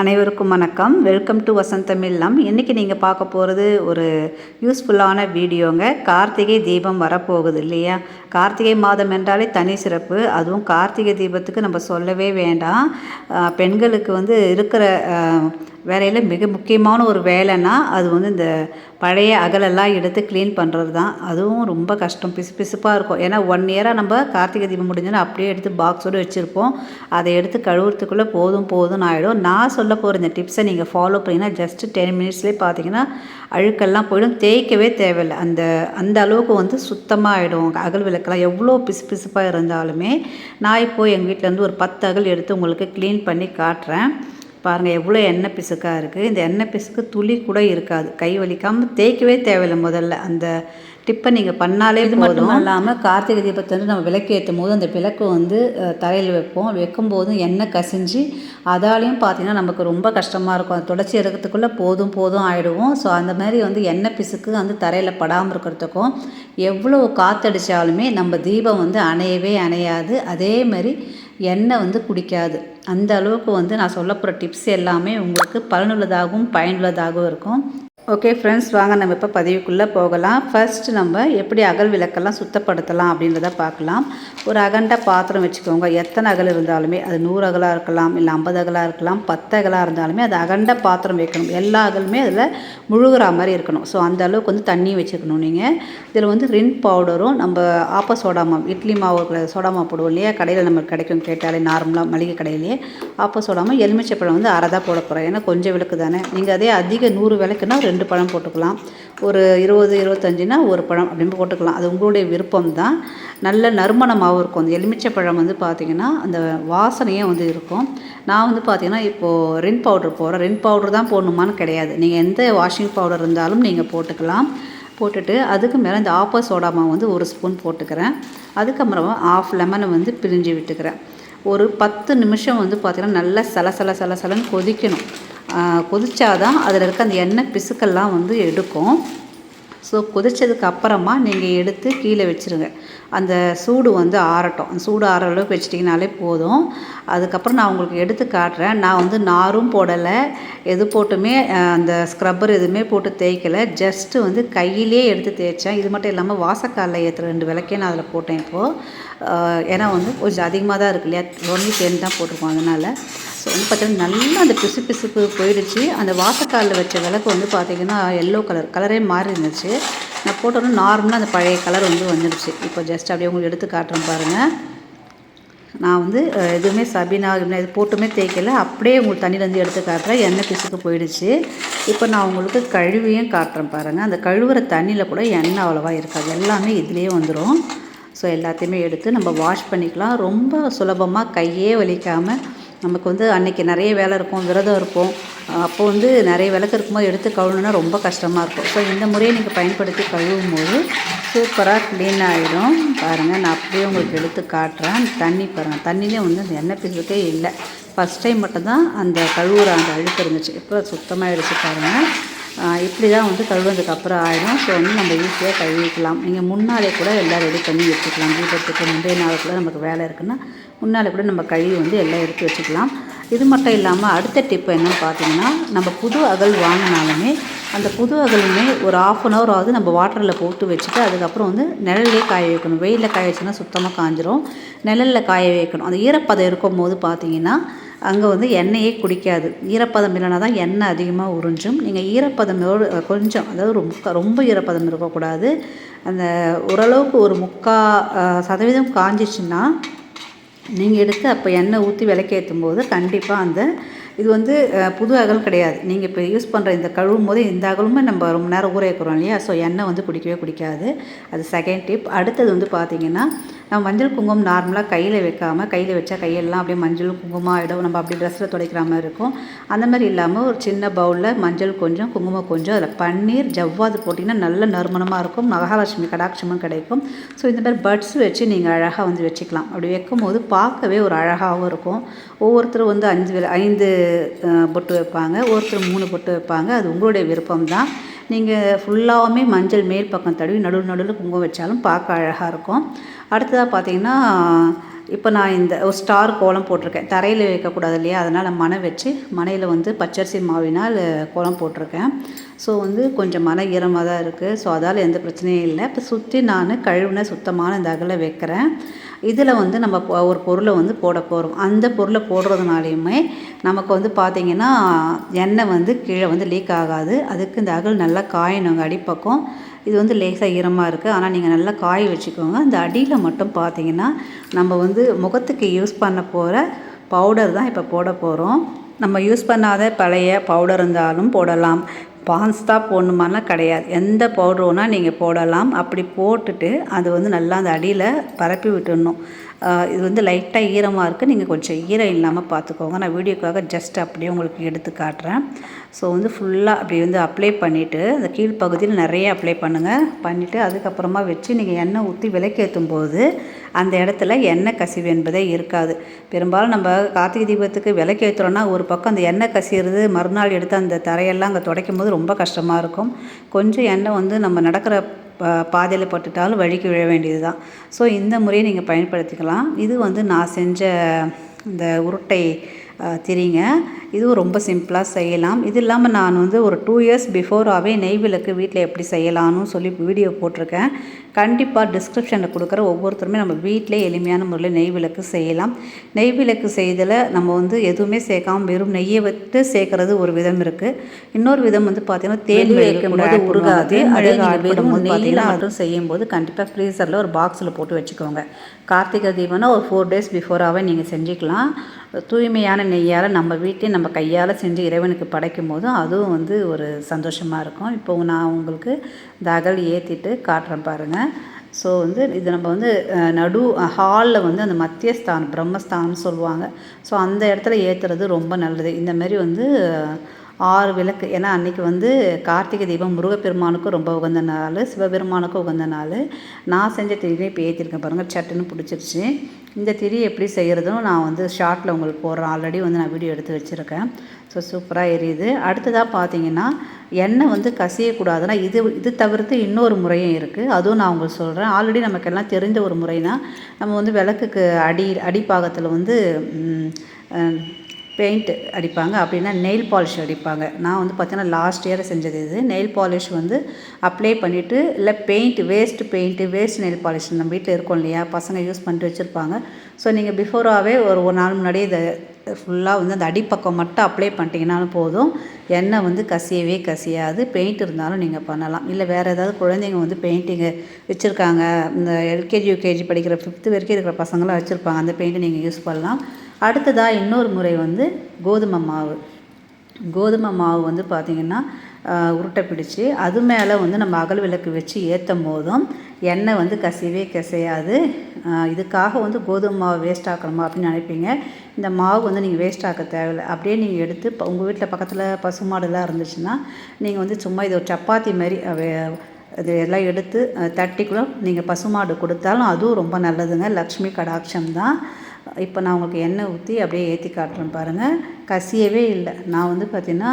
அனைவருக்கும் வணக்கம். Welcome to வசந்தம் இல்லம் இன்றைக்கி நீங்கள் பார்க்க போகிறது ஒரு யூஸ்ஃபுல்லான வீடியோங்க. கார்த்திகை தீபம் வரப்போகுது இல்லையா? கார்த்திகை மாதம் என்றாலே தனி சிறப்பு. அதுவும் கார்த்திகை தீபத்துக்கு நம்ம சொல்லவே வேண்டாம். பெண்களுக்கு வந்து இருக்கிற வேலையில் மிக முக்கியமான ஒரு வேலைன்னா அது வந்து இந்த பழைய அகலெல்லாம் எடுத்து க்ளீன் பண்ணுறது தான் அதுவும் ரொம்ப கஷ்டம். பிசு பிசுப்பாக இருக்கும். ஏன்னா ஒன் இயராக நம்ம கார்த்திகை தீபம் முடிஞ்சோன்னா அப்படியே எடுத்து பாக்ஸோடு வச்சுருப்போம். அதை எடுத்து கழுவுறதுக்குள்ளே போதும் போதும்னு ஆகிடும் நான் சொல்ல போகிற இந்த டிப்ஸை நீங்கள் ஃபாலோ பண்ணிங்கன்னா ஜஸ்ட்டு டென் மினிட்ஸ்லேயே பார்த்தீங்கன்னா அழுக்கெல்லாம் போயிடும். தேய்க்கவே தேவையில்லை. அந்த அந்த அளவுக்கு வந்து சுத்தமாக ஆகிடும் அகல் விளக்கெல்லாம் எவ்வளோ பிசு பிசுப்பாக இருந்தாலுமே நான் இப்போது எங்கள் வீட்டிலேருந்து ஒரு பத்து அகல் எடுத்து உங்களுக்கு க்ளீன் பண்ணி காட்டுறேன். பாருங்கள் எவ்வளோ எண்ணெய் பிசுக்காக இருக்குது இந்த எண்ணெய் பிசுக்கு துளி கூட இருக்காது. கை வலிக்காமல் தேய்க்கவே தேவையில்லை முதல்ல. அந்த டிப்பை நீங்கள் பண்ணாலே இது மட்டும் இல்லாமல் கார்த்திகை தீபத்தை வந்து நம்ம விளக்கு ஏற்றும் போது அந்த விளக்கு வந்து தரையில் வைப்போம். வைக்கும்போது எண்ணெய் கசிஞ்சு அதாலையும் பார்த்தீங்கன்னா நமக்கு ரொம்ப கஷ்டமாக இருக்கும். அதை தொடச்சி எடுக்கிறதுக்குள்ளே போதும் போதும் ஆகிடுவோம் ஸோ அந்த மாதிரி வந்து எண்ணெய் பிசுக்கு வந்து தரையில் படாமல் இருக்கிறதுக்கும் எவ்வளோ காற்றடிச்சாலுமே நம்ம தீபம் வந்து அணையவே அணையாது. அதே மாதிரி எண்ணெய் வந்து குடிக்காது. அந்த அளவுக்கு வந்து நான் சொல்ல போகிற டிப்ஸ் எல்லாமே உங்களுக்கு பலனுள்ளதாகவும் பயனுள்ளதாகவும் இருக்கும். ஓகே ஃப்ரெண்ட்ஸ் வாங்க நம்ம இப்போ பதிவுக்குள்ளே போகலாம். ஃபஸ்ட்டு நம்ம எப்படி அகல் விளக்கெல்லாம் சுத்தப்படுத்தலாம் அப்படின்றத பார்க்கலாம். ஒரு அகண்ட பாத்திரம் வச்சுக்கோங்க. எத்தனை அகல் இருந்தாலுமே அது நூறு அகலாக இருக்கலாம் இல்லை ஐம்பது அகலாக இருக்கலாம் பத்து அகலாக இருந்தாலுமே அது அகண்ட பாத்திரம் வைக்கணும். எல்லா அகலுமே அதில் முழுகிற மாதிரி இருக்கணும். ஸோ அந்த அளவுக்கு வந்து தண்ணி வச்சுக்கணும் நீங்கள் இதில் வந்து ரின் பவுடரும் நம்ம ஆப்ப சோடா மாவு இட்லி மாவு இருக்கிற சோடா மாவு போடுவோம் இல்லையா? கடையில் நமக்கு கிடைக்கும் கேட்டாலே நார்மலாக மளிகை கடையிலேயே ஆப்ப சோடா மாவு எலுமிச்சை பழம் வந்து அரை தான் போட போகிறோம் ஏன்னா கொஞ்சம் விளக்கு தானே. நீங்கள் அதே அதிக நூறு விளக்குன்னா ரெண்டு பழம் போட்டுக்கலாம். ஒரு இருபது இருபத்தஞ்சுனா ஒரு பழம் அப்படின்னு போட்டுக்கலாம். அது உங்களுடைய விருப்பம் தான் நல்ல நறுமணமாகவும் இருக்கும். அந்த எலுமிச்சை பழம் வந்து பார்த்திங்கன்னா அந்த வாசனையே வந்து இருக்கும். நான் வந்து பார்த்திங்கன்னா இப்போது ரின் பவுடர் போடுறேன். ரின் பவுடர் தான் போடணுமான்னு கிடையாது. நீங்கள் எந்த வாஷிங் பவுடர் இருந்தாலும் நீங்கள் போட்டுக்கலாம். போட்டுட்டு அதுக்கு மேலே இந்த ஆப்ப சோடா மாவு வந்து ஒரு ஸ்பூன் போட்டுக்கிறேன். அதுக்கப்புறமா ஆஃப் லெமனை வந்து பிழிஞ்சு விட்டுக்கிறேன். ஒரு பத்து நிமிஷம் வந்து பார்த்திங்கன்னா நல்லா சல சல கொதிக்கணும். கொதித்தாதான் அதில் இருக்க அந்த எண்ணெய் பிசுக்கெல்லாம் வந்து எடுக்கும். ஸோ கொதித்ததுக்கு அப்புறமா நீங்கள் எடுத்து கீழே வச்சுருங்க. அந்த சூடு வந்து ஆறட்டும். அந்த சூடு ஆற அளவுக்கு வச்சிட்டிங்கனாலே போதும். அதுக்கப்புறம் நான் உங்களுக்கு எடுத்து காட்டுறேன். நான் வந்து நாரும் போடலை. எது போட்டுமே அந்த ஸ்க்ரப்பர் எதுவுமே போட்டு தேய்க்கலை. ஜஸ்ட்டு வந்து கையிலே எடுத்து தேய்ச்சேன். இது மட்டும் இல்லாமல் வாசக்காலில் ஏற்றுற ரெண்டு விளக்கே நான் அதில் போட்டேன் இப்போது ஏன்னா வந்து கொஞ்சம் அதிகமாக தான் இருக்கு இல்லையா? ஒன்லி டென் தான் போட்டிருக்கோம் அதனால். ஸோ வந்து பார்த்தீங்கன்னா நல்லா அந்த பிசு பிசுப்பு போயிடுச்சு. அந்த வாசக்காலில் வச்ச விளக்கு வந்து பார்த்திங்கன்னா எல்லோ கலர் கலரே மாறி இருந்துச்சு. நான் போட்டோன்னே நார்மலாக அந்த பழைய கலர் வந்து வந்துடுச்சு. இப்போ ஜஸ்ட் அப்படியே உங்களுக்கு எடுத்து காட்டுறேன் பாருங்கள் நான் வந்து எதுவுமே சபினா கிபினா இது போட்டுமே தேய்க்கல. அப்படியே உங்களுக்கு தண்ணியிலேருந்து எடுத்து காட்டுறேன். எண்ணெய் பிசுக்கு போயிடுச்சு. இப்போ நான் உங்களுக்கு கழுவியும் காட்டுறேன் பாருங்கள் அந்த கழுவுற தண்ணியில் கூட எண்ணெய் அவ்வளோவா இருக்காது. எல்லாமே இதுலேயே வந்துடும் ஸோ எல்லாத்தையுமே எடுத்து நம்ம வாஷ் பண்ணிக்கலாம். ரொம்ப சுலபமாக கையே வலிக்காமல் நமக்கு வந்து அன்றைக்கி நிறைய வேலை இருக்கும் விரதம் இருப்போம். அப்போ வந்து நிறைய விளக்கு இருக்கும்போது எடுத்து கழுவுனா ரொம்ப கஷ்டமாக இருக்கும். ஸோ இந்த முறையை நீங்கள் பயன்படுத்தி கழுவும் போது சூப்பராக க்ளீன் ஆகிடும் பாருங்கள் நான் அப்படியே உங்களுக்கு எடுத்து காட்டுறேன். தண்ணி பாருங்கள் தண்ணியிலே வந்து அந்த எண்ணெய் பிசுக்கே இல்லை. ஃபஸ்ட் டைம் மட்டும்தான் அந்த கழுவுற அந்த அழுக்கு இருந்துச்சு. இப்போ சுத்தமாகிடுச்சு பாருங்கள் இப்படி தான் வந்து கழுவுனதுக்கு அப்புறம் ஆயிடும் ஸோ வந்து நம்ம ஈஸியாக கழுவிக்கலாம். நீங்கள் முன்னாலே கூட எல்லாம் ரெடி பண்ணி வச்சுக்கலாம். தீபத்துக்கு முந்தைய நாள் கூட நமக்கு வேலை இருக்குன்னா முன்னாலே கூட நம்ம கழுவி வந்து எல்லாம் எடுத்து வச்சுக்கலாம். இது மட்டும் இல்லாமல் அடுத்த டிப்பு என்னன்னு பார்த்தீங்கன்னா நம்ம புது அகல் வாங்கினாலுமே அந்த புது அகலுமே ஒரு ஆஃப் அன் ஹவர் ஆகுது நம்ம வாட்டரில் போட்டு வச்சுட்டு அதுக்கப்புறம் வந்து நிழல்லே காய வைக்கணும். வெயிலில் காய வச்சுன்னா சுத்தமாக காஞ்சிரும். நிழலில் காய வைக்கணும். அந்த ஈரப்பதம் இருக்கும் போது பார்த்தீங்கன்னா அங்கே வந்து எண்ணெயே குடிக்காது. ஈரப்பதம் இல்லைனா தான் எண்ணெய் அதிகமாக உறிஞ்சும். நீங்கள் ஈரப்பதமோடு கொஞ்சம் அதாவது ரொம்ப ரொம்ப ஈரப்பதம் இருக்கக்கூடாது. அந்த ஓரளவுக்கு ஒரு முக்கா சதவீதம் காஞ்சிச்சுன்னா நீங்கள் எடுத்து அப்போ எண்ணெய் ஊற்றி விளக்கேற்றும் போது கண்டிப்பாக அந்த இது வந்து புது அகல் கிடையாது. நீங்கள் இப்போ யூஸ் பண்ணுற இந்த கழுவும் போது இந்த அகலுமே நம்ம ரொம்ப நேரம் ஊற வைக்கிறோம் இல்லையா? ஸோ எண்ணெய் வந்து குடிக்கவே குடிக்காது. அது செகண்ட் டிப் அடுத்தது வந்து பார்த்தீங்கன்னா நம்ம மஞ்சள் குங்குமம் நார்மலாக கையில் வைக்காமல் கையில் வச்சா கையெல்லாம் அப்படியே மஞ்சள் குங்குமம் ஆகிடும் நம்ம அப்படியே ட்ரெஸ்ஸில் துடைக்கிற மாதிரி இருக்கும். அந்த மாதிரி இல்லாமல் ஒரு சின்ன பவுலில் மஞ்சள் கொஞ்சம் குங்குமம் கொஞ்சம் அதில் பன்னீர் ஜவ்வாது போட்டிங்கன்னா நல்ல நறுமணமாக இருக்கும். மகாலட்சுமி கடாட்சமும் கிடைக்கும். ஸோ இந்த மாதிரி பட்ஸ் வச்சு நீங்கள் அழகாக வந்து வச்சுக்கலாம். அப்படி வைக்கும் போது பார்க்கவே ஒரு அழகாகவும் இருக்கும். ஒவ்வொருத்தரும் வந்து அஞ்சு வில- ஐந்து பொட்டு வைப்பாங்க. ஒருத்தர் மூணு பொட்டு வைப்பாங்க. அது உங்களுடைய விருப்பம் தான் நீங்கள் ஃபுல்லாகவுமே மஞ்சள் மேல் பக்கம் தடவி நடுவு நடுவில் குங்குமம் வச்சாலும் பார்க்க அழகாக இருக்கும். அடுத்ததாக பார்த்தீங்கன்னா இப்போ நான் இந்த ஒரு ஸ்டார் கோலம் போட்டிருக்கேன். தரையில் வைக்கக்கூடாது இல்லையா? அதனால் மனை வச்சு மனையில் வந்து பச்சரிசி மாவினால் கோலம் போட்டிருக்கேன். ஸோ வந்து கொஞ்சம் மன ஈரமாக தான் இருக்குது ஸோ அதால் எந்த பிரச்சனையும் இல்லை. இப்போ சுற்றி நான் கழுவின சுத்தமான இந்த அகலை வைக்கிறேன். இதில் வந்து நம்ம ஒரு பொருளை வந்து போட போகிறோம் அந்த பொருளை போடுறதுனாலையுமே நமக்கு வந்து பார்த்திங்கன்னா எண்ணெய் வந்து கீழே வந்து லீக் ஆகாது. அதுக்கு இந்த அகல் நல்லா காயணுங்க அடிப்பக்கம். இது வந்து லேசாக ஈரமாக இருக்குது ஆனால் நீங்கள் நல்லா காய வச்சுக்கோங்க. அந்த அடியில் மட்டும் பார்த்தீங்கன்னா நம்ம வந்து முகத்துக்கு யூஸ் பண்ண போகிற பவுடர் தான் இப்போ போட போகிறோம் நம்ம யூஸ் பண்ணாத பழைய பவுடர் இருந்தாலும் போடலாம். பான்ஸ் தான் போடணுமாலாம் கிடையாது. எந்த பவுடர் வேணால் நீங்கள் போடலாம். அப்படி போட்டுட்டு அது வந்து நல்லா அந்த அடியில் பரப்பி விட்டுடணும். இது வந்து லைட்டாக ஈரமாக இருக்குது நீங்கள் கொஞ்சம் ஈரம் இல்லாமல் பார்த்துக்கோங்க நான் வீடியோக்காக ஜஸ்ட் அப்படியே உங்களுக்கு எடுத்து காட்டுறேன். ஸோ வந்து ஃபுல்லாக அப்படி வந்து அப்ளை பண்ணிவிட்டு அந்த கீழ்ப்பகுதியில் நிறைய அப்ளை பண்ணுங்கள் பண்ணிவிட்டு அதுக்கப்புறமா வச்சு நீங்கள் எண்ணெய் ஊற்றி விளக்கேற்றும் போது அந்த இடத்துல எண்ணெய் கசிவு என்பதே இருக்காது. பெரும்பாலும் நம்ம கார்த்திகை தீபத்துக்கு விளக்கேற்றுறோன்னா ஒரு பக்கம் அந்த எண்ணெய் கசிகிறது மறுநாள் எடுத்து அந்த தரையெல்லாம் அங்கே துடைக்கும் போது ரொம்ப கஷ்டமாக இருக்கும். கொஞ்சம் எண்ணெய் வந்து நம்ம நடக்கிற பாதையில் பட்டுட்டாலும் வழிக்கு விழ வேண்டியது தான் ஸோ இந்த முறையை நீங்கள் பயன்படுத்திக்கலாம். இது வந்து நான் செஞ்ச இந்த உருட்டை திரிங்க. இதுவும் ரொம்ப சிம்பிளாக செய்யலாம். இது இல்லாமல் நான் வந்து ஒரு டூ இயர்ஸ் பிஃபோராகவே நெய் விளக்கு வீட்டில் எப்படி செய்யலாம்னு சொல்லி வீடியோ போட்டிருக்கேன். கண்டிப்பாக டிஸ்கிரிப்ஷனில் கொடுக்குற ஒவ்வொருத்தருமே நம்ம வீட்டிலே எளிமையான முறையில் நெய் விளக்கு செய்யலாம். நெய் விளக்கு செய்தல நம்ம வந்து எதுவுமே சேர்க்காம வெறும் நெய்யை விட்டு சேர்க்கறது ஒரு விதம் இருக்குது இன்னொரு விதம் வந்து பார்த்தீங்கன்னா தேன் வைக்கும் போது உருகாது. அதே வெறும் நெய்யில் மட்டும் செய்யும்போது கண்டிப்பாக ஃப்ரீசரில் ஒரு பாக்ஸில் போட்டு வச்சுக்கோங்க. கார்த்திகை தீபம்னா ஒரு ஃபோர் டேஸ் பிஃபோராகவே நீங்கள் செஞ்சுக்கலாம். தூய்மையான நெய்யால் நம்ம வீட்டில் நம்ம கையால் செஞ்சு இறைவனுக்கு படைக்கும் போதும் அதுவும் வந்து ஒரு சந்தோஷமாக இருக்கும். இப்போ நான் உங்களுக்கு இந்த அகல் ஏற்றிட்டு காட்டுறேன் பாருங்கள் ஸோ வந்து இது நம்ம வந்து நடு ஹாலில் வந்து அந்த மத்தியஸ்தானம் பிரம்மஸ்தானம்னு சொல்லுவாங்க. ஸோ அந்த இடத்துல ஏற்றுறது ரொம்ப நல்லது. இந்தமாரி வந்து ஆறு விளக்கு. ஏன்னா அன்றைக்கி வந்து கார்த்திகை தீபம் முருகப்பெருமானுக்கும் ரொம்ப உகந்த நாள் சிவபெருமானுக்கும் உகந்த நாள். நான் செஞ்ச திரியை இப்போ ஏற்றிருக்கேன் பாருங்கள் சட்டுன்னு பிடிச்சிருச்சு. இந்த திரி எப்படி செய்கிறதும் நான் வந்து ஷார்ட்டில் உங்களுக்கு போடுறேன். ஆல்ரெடி வந்து நான் வீடியோ எடுத்து வச்சுருக்கேன். ஸோ சூப்பராக எரியுது. அடுத்ததாக பார்த்தீங்கன்னா எண்ணெய் வந்து கசியக்கூடாதுன்னா இது இது தவிர்த்து இன்னொரு முறையும் இருக்குது அதுவும் நான் உங்களுக்கு சொல்கிறேன் ஆல்ரெடி நமக்கெல்லாம் தெரிஞ்ச ஒரு முறைனா நம்ம வந்து விளக்குக்கு அடி அடிப்பாகத்தில் வந்து பெயிண்ட் அடிப்பாங்க அப்படின்னா நெயில் பாலிஷ் அடிப்பாங்க. நான் வந்து பார்த்தீங்கன்னா லாஸ்ட் இயர் செஞ்சது இது. நெயில் பாலிஷ் வந்து அப்ளை பண்ணிவிட்டு இல்லை paint waste paint waste nail polish நம்ம வீட்டில் இருக்கோம் இல்லையா? பசங்க யூஸ் பண்ணிட்டு வச்சுருப்பாங்க. ஸோ நீங்கள் பிஃபோராகவே ஒரு ஒரு நாள் முன்னாடியே இதை ஃபுல்லாக வந்து அந்த அடிப்பக்கம் மட்டும் அப்ளை பண்ணிட்டீங்கனாலும் போதும். எண்ணெய் வந்து கசியவே கசியாது. பெயிண்ட் இருந்தாலும் நீங்கள் பண்ணலாம். இல்லை வேறு ஏதாவது குழந்தைங்க வந்து பெயிண்டிங்கு வச்சுருக்காங்க. இந்த எல்கேஜி யூகேஜி படிக்கிற ஃபிஃப்த்து வரைக்கும் இருக்கிற பசங்களாம் வச்சுருப்பாங்க. அந்த பெயிண்ட்டை நீங்கள் யூஸ் பண்ணலாம். அடுத்ததாக இன்னொரு முறை வந்து கோதுமை மாவு. கோதுமை மாவு வந்து பார்த்திங்கன்னா உருட்டை பிடிச்சி அது மேலே வந்து நம்ம அகல் விளக்கு வச்சு ஏற்றும் போதும் எண்ணெய் வந்து கசியவே கசையாது. இதுக்காக வந்து கோதுமை மாவு வேஸ்ட் ஆக்கணுமா அப்படின்னு நினைப்பீங்க. இந்த மாவு வந்து நீங்கள் வேஸ்ட் ஆக்க தேவையில்லை. அப்படியே நீங்கள் எடுத்து இப்போ உங்கள் வீட்டில் பக்கத்தில் பசுமாடுலாம் இருந்துச்சுன்னா நீங்கள் வந்து சும்மா இது ஒரு சப்பாத்தி மாதிரி இது எல்லாம் எடுத்து தட்டிக்குள்ள நீங்கள் பசுமாடு கொடுத்தாலும் அதுவும் ரொம்ப நல்லதுங்க. லக்ஷ்மி கடாட்சம் தான். இப்போ நான் உங்களுக்கு எண்ணெய் ஊற்றி அப்படியே ஏற்றி காட்டுறேன் பாருங்கள் கசியவே இல்லை. நான் வந்து பார்த்திங்கன்னா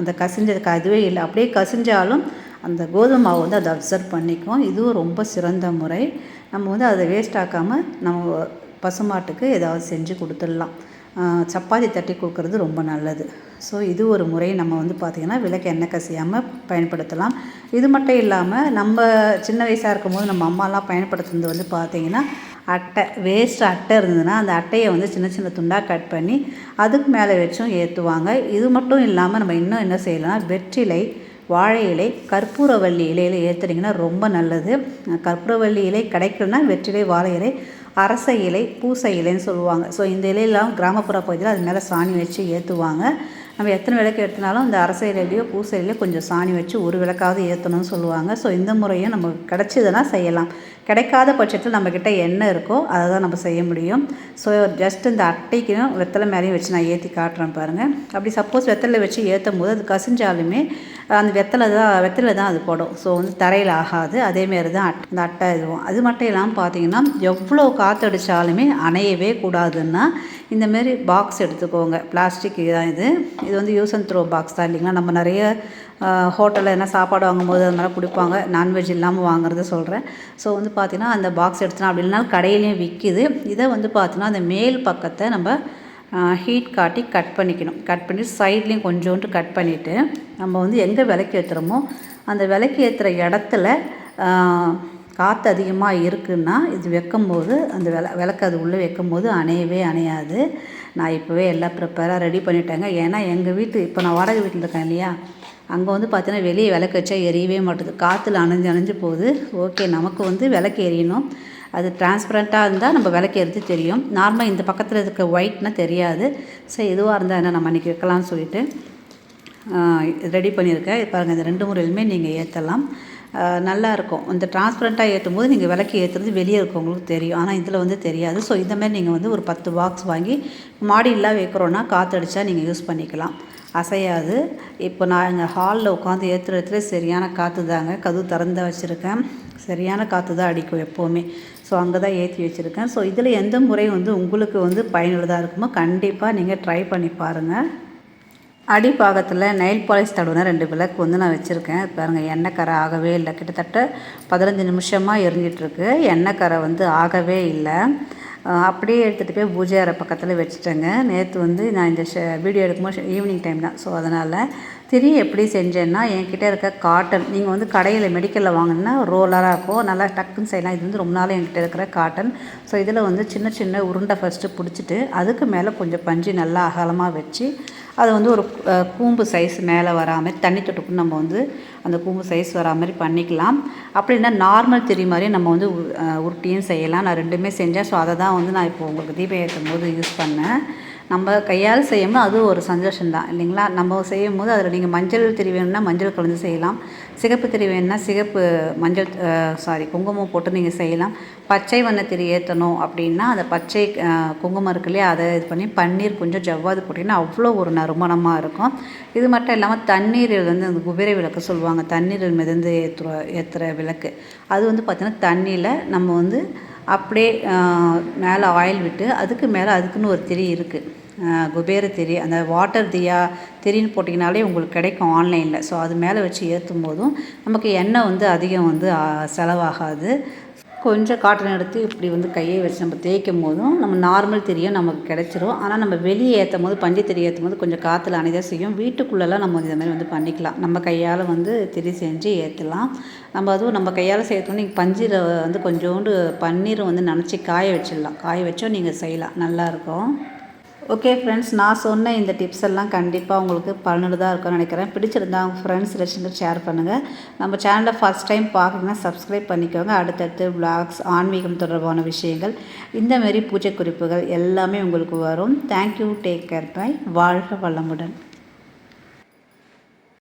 அந்த கசிஞ்சது அதுவே இல்லை. அப்படியே கசிஞ்சாலும் அந்த கோதுமை மாவு வந்து அதை அப்சர்வ் பண்ணிக்குவோம். இதுவும் ரொம்ப சிறந்த முறை. நம்ம வந்து அதை வேஸ்ட் ஆக்காமல் நம்ம பசுமாட்டுக்கு ஏதாவது செஞ்சு கொடுத்துடலாம். சப்பாத்தி தட்டி கொடுக்கறது ரொம்ப நல்லது. ஸோ இது ஒரு முறை நம்ம வந்து பார்த்திங்கன்னா விளக்கு எண்ணெய் கசியாமல் பயன்படுத்தலாம். இது மட்டும் இல்லாமல் நம்ம சின்ன வயசாக இருக்கும்போது நம்ம அம்மாலாம் பயன்படுத்துனது வந்து பார்த்திங்கன்னா அட்டை வேஸ்ட் அட்டை இருந்ததுன்னா அந்த அட்டையை வந்து சின்ன சின்ன துண்டாக கட் பண்ணி அதுக்கு மேலே வச்சும் ஏற்றுவாங்க. இது மட்டும் இல்லாமல் நம்ம இன்னும் என்ன செய்யலாம் வெற்றிலை வாழை இலை கற்பூரவள்ளி இலையில் ஏற்றுனீங்கன்னா ரொம்ப நல்லது. கற்பூரவள்ளி இலை கிடைக்கலன்னா வெற்றிலை வாழை இலை அரச இலை பூசை இலைன்னு சொல்லுவாங்க. ஸோ இந்த இலையெல்லாம் கிராமப்புற பகுதியில் அது மேலே சாணி வச்சு ஏற்றுவாங்க நம்ம எத்தனை விளக்கு ஏற்றினாலும் இந்த அரச பூசையிலையோ கொஞ்சம் சாணி வச்சு ஒரு விளக்காவது ஏற்றணும்னு சொல்லுவாங்க. ஸோ இந்த முறையும் நமக்கு கிடச்சிதுன்னா செய்யலாம். கிடைக்காத பட்சத்தில் நம்மக்கிட்ட என்ன இருக்கோ அதை தான் நம்ம செய்ய முடியும். ஸோ ஜஸ்ட் இந்த அட்டைக்கும் வெத்தலை மேலேயும் வச்சு நான் ஏற்றி காட்டுறேன் பாருங்கள் அப்படி சப்போஸ் வெத்தலை வச்சு ஏற்றும் போது அது கசிஞ்சாலுமே அந்த வெத்தலை தான் வெத்தலை தான் அது போடும். ஸோ வந்து தரையில் ஆகாது. அதேமாரி தான் அட் அந்த அட்டை இதுவும். அது மட்டும் இல்லாமல் பார்த்தீங்கன்னா எவ்வளோ காற்றடிச்சாலுமே அணையவே கூடாதுன்னா இந்தமாரி பாக்ஸ் எடுத்துக்கோங்க. பிளாஸ்டிக் தான் இது. இது வந்து யூஸ் அண்ட் த்ரோ பாக்ஸ் தான் இல்லைங்களா? நம்ம நிறைய ஹோட்டலில் என்ன சாப்பாடு வாங்கும்போது அது மாதிரி கொடுப்பாங்க. நான்வெஜ் இல்லாமல் வாங்குறது சொல்கிறேன் ஸோ வந்து பார்த்திங்கன்னா அந்த பாக்ஸ் எடுத்துனா அப்படி இல்லைனாலும் கடையிலையும் விற்கிது இதை வந்து பார்த்தீங்கன்னா அந்த மேல் பக்கத்தை நம்ம ஹீட் காட்டி கட் பண்ணிக்கணும். கட் பண்ணி சைட்லேயும் கொஞ்சோண்டு கட் பண்ணிவிட்டு நம்ம வந்து எங்கே விலைக்கு ஏற்றுறோமோ அந்த விலைக்கு ஏற்றுற இடத்துல காற்று அதிகமாக இருக்குன்னா இது வைக்கும்போது அந்த விள விளக்கு அது உள்ளே வைக்கும்போது அணையவே அணையாது. நான் இப்போவே எல்லாம் ப்ரிப்பேராக ரெடி பண்ணிட்டேங்க. ஏன்னா எங்கள் வீட்டு இப்போ நான் வாடகை வீட்டில் இருக்கேன் இல்லையா? அங்கே வந்து பார்த்தீங்கன்னா வெளியே விளக்கு வச்சா எரியவே மாட்டுது. காற்றுல அணைஞ்சு அணைஞ்சு போகுது. ஓகே நமக்கு வந்து விளக்கு எரியணும். அது டிரான்ஸ்பரண்ட்டாக இருந்தால் நம்ம விளக்கு எரிஞ்சு தெரியும். நார்மலாக இந்த பக்கத்தில் இருக்க ஒயிட்னால் தெரியாது. ஸோ எதுவாக இருந்தால் என்ன நம்ம அன்றைக்கி வைக்கலாம்னு சொல்லிட்டு ரெடி பண்ணியிருக்கேன். பாருங்கள் இந்த ரெண்டு முறையிலுமே நீங்கள் ஏற்றலாம் நல்லாயிருக்கும் இந்த டிரான்ஸ்பரண்ட்டாக ஏற்றும் போது நீங்கள் விளக்கு ஏற்றுறது வெளியே இருக்கவங்களுக்கு தெரியும். ஆனால் இதில் வந்து தெரியாது. ஸோ இந்த மாதிரி நீங்கள் வந்து ஒரு பத்து பாக்ஸ் வாங்கி மாடியெலாம் வைக்கிறோன்னா காற்றடிச்சா நீங்கள் யூஸ் பண்ணிக்கலாம். அசையாது. இப்போ நான் எங்கள் ஹாலில் உட்காந்து ஏற்றுற இடத்துல சரியான காற்று தாங்க. கதவு திறந்து வச்சுருக்கேன். சரியான காற்று தான் அடிக்கும் எப்போவுமே. ஸோ அங்கே தான் ஏற்றி வச்சுருக்கேன். ஸோ இதில் எந்த முறை வந்து உங்களுக்கு வந்து பயனுள்ளதாக இருக்குமோ கண்டிப்பாக நீங்கள் ட்ரை பண்ணி பாருங்கள் அடிப்பாகத்தில் நெயில் பாலிஷ் தடவுன ரெண்டு விளக்கு வந்து நான் வச்சுருக்கேன். பாருங்கள் எண்ணெய் கரை ஆகவே இல்லை. கிட்டத்தட்ட பதினஞ்சு நிமிஷமாக எரிஞ்சிட்ருக்கு. எண்ணெய் கரை வந்து ஆகவே இல்லை. அப்படியே எடுத்துகிட்டு போய் பூஜை அறை பக்கத்தில் வச்சுட்டேங்க. நேற்று வந்து நான் இந்த ஷ வீடியோ எடுக்கும்போது ஈவினிங் டைம் தான். ஸோ அதனால் திரி எப்படி செஞ்சேன்னா என்கிட்ட இருக்க காட்டன் நீங்கள் வந்து கடையில் மெடிக்கலில் வாங்கினா ரோலராக இருக்கும் நல்லா டக்குன்னு செய்யலாம். இது வந்து ரொம்ப நாள் என்கிட்ட இருக்கிற காட்டன் ஸோ இதில் வந்து சின்ன சின்ன உருண்டை ஃபஸ்ட்டு பிடிச்சிட்டு அதுக்கு மேலே கொஞ்சம் பஞ்சு நல்லா அகலமாக வச்சு அது வந்து ஒரு கூம்பு சைஸ் மேலே வராமல் தண்ணி தொட்டுக்கு நம்ம வந்து அந்த கூம்பு சைஸ் வரா மாதிரி பண்ணிக்கலாம். அப்படின்னா நார்மல் திரி மாதிரி நம்ம வந்து உருட்டியும் செய்யலாம். நான் ரெண்டுமே செஞ்சேன். ஸோ அதை தான் வந்து நான் இப்போ உங்களுக்கு தீபம் ஏற்றும் போது யூஸ் பண்ணேன். நம்ம கையால் செய்யும்போது அது ஒரு சந்தோஷம் தான் இல்லைங்களா? நம்ம செய்யும் போது அதில் நீங்கள் மஞ்சள் திரி வேணும்னா மஞ்சள் கலந்து செய்யலாம். சிகப்பு திரி வேணும்னா சிகப்பு மஞ்சள் சாரி குங்குமம் போட்டு நீங்கள் செய்யலாம். பச்சை வண்ண திரி ஏற்றணும் அப்படின்னா அந்த பச்சை குங்குமம் இருக்கு இல்லையா? அதை இது பண்ணி பன்னீர் கொஞ்சம் ஜவ்வாது போட்டிங்கன்னா அவ்வளோ ஒரு நறுமணமாக இருக்கும். இது மட்டும் இல்லாமல் தண்ணீரில் வந்து அந்த குபேர விளக்கு சொல்லுவாங்க. தண்ணீரில் மிதந்து ஏற்றுற ஏற்றுற விளக்கு. அது வந்து பார்த்திங்கன்னா தண்ணியில் நம்ம வந்து அப்படியே மேலே ஆயில் விட்டு அதுக்கு மேலே அதுக்குன்னு ஒரு திரி இருக்குது குபேர திரி அந்த வாட்டர் தியா திரின்னு போட்டிங்கனாலே உங்களுக்கு கிடைக்கும் ஆன்லைனில் ஸோ அது மேலே வச்சு ஏற்றும் போதும் நமக்கு எண்ணெய் வந்து அதிகம் வந்து செலவாகாது. கொஞ்சம் காட்டன் எடுத்து இப்படி வந்து கையை வச்சு நம்ம தேய்க்கும் போதும் நம்ம நார்மல் திரியும் நமக்கு கிடச்சிரும். ஆனால் நம்ம வெளியே ஏற்றும் போது பஞ்சு திரி ஏற்றும் போது கொஞ்சம் காற்றுல அணைதான் செய்யும். வீட்டுக்குள்ளெல்லாம் நம்ம இந்த மாதிரி வந்து பண்ணிக்கலாம். நம்ம கையால் வந்து திரி செஞ்சு ஏற்றலாம் நம்ம அதுவும் நம்ம கையால் செய்யறது நீங்கள் பஞ்சில் வந்து கொஞ்சோண்டு பன்னீர் வந்து நினச்சி காய வச்சிடலாம். காய வச்சோ நீங்கள் செய்யலாம். நல்லாயிருக்கும் ஓகே ஃப்ரெண்ட்ஸ் நான் சொன்ன இந்த டிப்ஸ் எல்லாம் கண்டிப்பாக உங்களுக்கு பலனுள்ளதாக இருக்கும்னு நினைக்கிறேன். பிடிச்சிருந்தா உங்கள் ஃப்ரெண்ட்ஸ் ரிலேஷனுக்கு ஷேர் பண்ணுங்கள் நம்ம சேனலை ஃபஸ்ட் டைம் பார்க்குறீங்கன்னா சப்ஸ்கிரைப் பண்ணிக்கோங்க. அடுத்தடுத்து பிளாக்ஸ் ஆன்மீகம் தொடர்பான விஷயங்கள் இந்தமாரி பூஜை குறிப்புகள் எல்லாமே உங்களுக்கு வரும். தேங்க்யூ டேக் கேர் பை வாழ்க வளமுடன்.